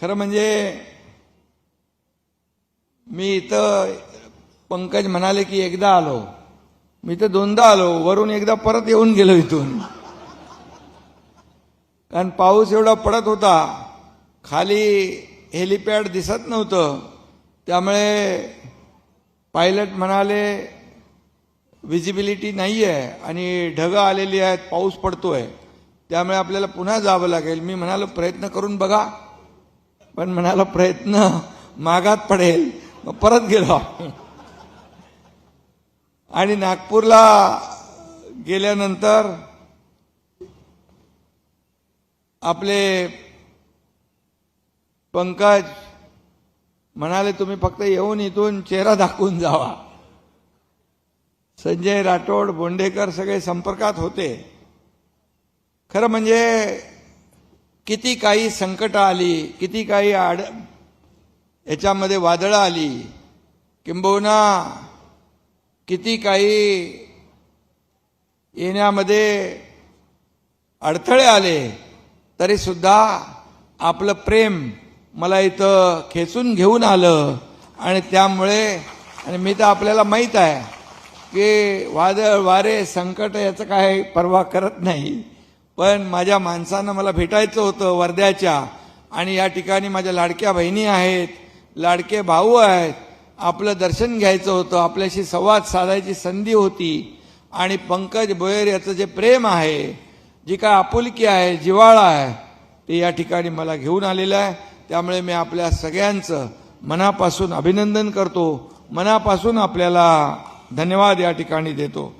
खरं म्हणजे मी इथं पंकज म्हणाले की एकदा आलो. मी तर दोनदा आलो. वरून एकदा परत येऊन गेलो इथून. कारण पाऊस एवढा पडत होता. खाली हेलिपॅड दिसत नव्हतं. त्यामुळे पायलट म्हणाले विजिबिलिटी नाही आहे आणि ढगं आलेली आहेत. पाऊस पडतोय. त्यामुळे आपल्याला पुन्हा जावं लागेल. मी म्हणालो प्रयत्न करून बघा. पण म्हणाला प्रयत्न मागात पडेल. मग परत गेलो आणि नागपूरला गेल्यानंतर आपले पंकज म्हणाले तुम्ही फक्त येऊन इथून चेहरा दाखवून जावा. संजय राठोड बोंडेकर सगळे संपर्कात होते. खरं म्हणजे किती काही संकट आली किती काही आड याच्यामध्ये वादळं आली. किंबहुना किती काही येण्यामध्ये अडथळे आले तरी सुद्धा आपलं प्रेम मला इथं खेचून घेऊन आलं. आणि त्यामुळे आणि मी तर आपल्याला माहीत आहे की वादळ वारे संकट याचं काय पर्वा करत नाही. पण माझ्या माणसांना मला भेटायचं होतं वर्ध्याच्या. आणि या ठिकाणी माझ्या लाडक्या बहिणी आहेत लाडके भाऊ आहेत. आपलं दर्शन घ्यायचं होतं आपल्याशी संवाद साधायची संधी होती. आणि पंकज बोयर याचं जे प्रेम आहे जी काय आपुलकी आहे जिव्हाळा आहे ते या ठिकाणी मला घेऊन आलेलं आहे. त्यामुळे मी आपल्या सगळ्यांचं मनापासून अभिनंदन करतो. मनापासून आपल्याला धन्यवाद या ठिकाणी देतो.